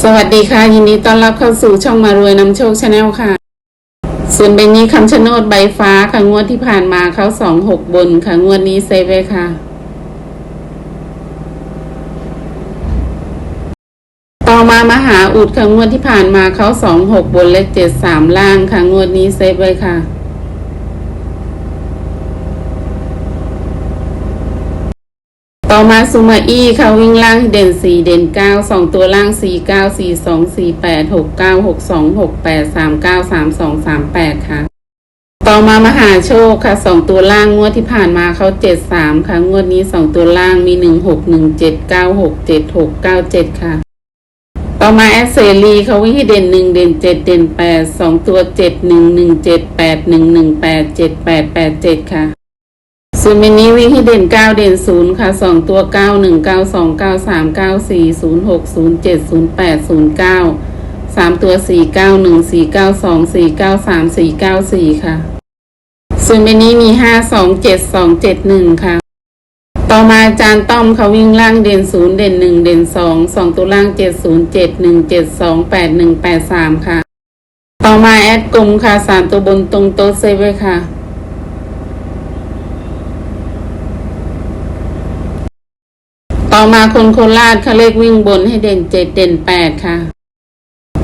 สวัสดีค่ะ ยินดีต้อนรับเข้าสู่ช่องมารวยนำโชคชาแนลค่ะ ส่วนเบนนี้คำชะโนดใบฟ้าค่ะงวดที่ผ่านมาเขาสองหกบนค่ะงวดนี้เซฟไว้ค่ะ ต่อมามหาอุดค่ะงวดที่ผ่านมาเขาสองหกบนและเจ็ดสามล่างค่ะงวดนี้เซฟไว้ค่ะ ต่อมาซูมาอี้ค่ะวิ่งล่างเด่น 4 เด่น 9 2 ตัวล่าง 4 9 4 2 4 8 6 9 6 2 6 8 3 9 3 2 3 8 ค่ะ ต่อมามหาโชคค่ะ 2 ตัวล่างงวดที่ผ่านมาเขา7 3 ค่ะ งวดนี้ 2 ตัวล่างมี 1 6 1 7 9 6 7 6 9 7 ค่ะ ต่อมาแอสเซรีเขาวิ่งให้เด่น 1 เด่น 7 เด่น 8 2 ตัว 7 1 1 7 8 1 1 8 7 8 8 7 ค่ะ ส่วนเมนี้วิ่งให้เด่นเก้าเด่นศูนย์ค่ะสองตัวเก้าหนึ่งเก้าสองเก้าสามเก้าสี่ศูนย์หกศูนย์เจ็ดศูนย์แปดศูนย์เก้าสามตัวสี่เก้าหนึ่งสี่เก้าสองสี่เก้าสามสี่เก้าสี่ค่ะส่วนเมนี้มีห้าสองเจ็ดสองเจ็ดหนึ่งค่ะ ต่อมาอาจารย์ต้อมเขาวิ่งล่างเด่นศูนย์เด่นหนึ่งเด่นสองสองตัวล่างเจ็ดศูนย์เจ็ดหนึ่งเจ็ดสองแปดหนึ่งแปดสามค่ะ ต่อมาแอดกลมค่ะสามตัวบนตรงโต๊ะเซฟไว้ค่ะ ต่อมาคนโคราชเขาเลขวิ่งบนให้เด่นเจ็ดเด่นแปดค่ะ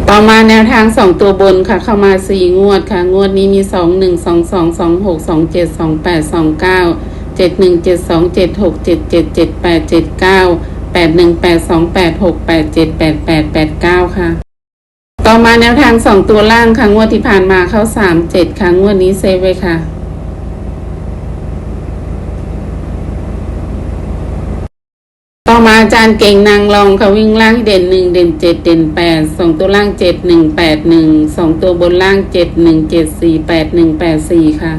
ต่อมาแนวทางสองตัวบนค่ะ เข้ามาสี่งวดค่ะ งวดนี้มีสองหนึ่งสองสองสองหกสองเจ็ดสองแปดสองเก้าเจ็ดหนึ่งเจ็ดสองเจ็ดหกเจ็ดเจ็ดเจ็ดแปดเจ็ดเก้าแปดหนึ่งแปดสองแปดหกแปดเจ็ดแปดแปดแปดเก้าค่ะ ต่อมาแนวทางสองตัวล่างค่ะ งวดที่ผ่านมาเข้าสามเจ็ดค่ะ งวดนี้เซฟไว้ค่ะ ต่อมาอารย์เก่งนางรองเขาวิ่งล่างเด่นหนึ่งเด่นเจ็ดเด่นแปดสองตัวล่างเจ็ดหนึ่งแปดหนึ่งสองตัวบนล่างเจ็ดหนึ่งเจ็ดสี่แปดหนึ่งแปดสี่ค่ะ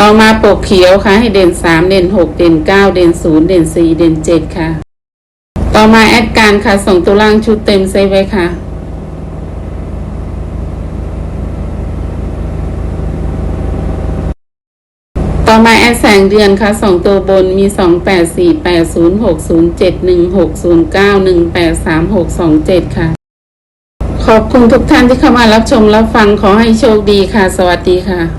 ต่อมาปกเขียวค่ะ ให้เด่นสามเด่นหกเด่นเก้าเด่นศูนย์เด่นสี่เด่นเจ็ดค่ะ ต่อมาแอดการค่ะสองตัวล่างชุดเต็มเซฟไว้ค่ะ ต่อมาแอดแสงเดือนค่ะสองตัวบนมีสองแปดสี่แปดศูนย์หกศูนย์เจ็ดหนึ่งหกศูนย์เก้าหนึ่งแปดสามหกสองเจ็ดค่ะ ขอบคุณทุกท่านที่เข้ามารับชมรับฟังขอให้โชคดีค่ะ สวัสดีค่ะ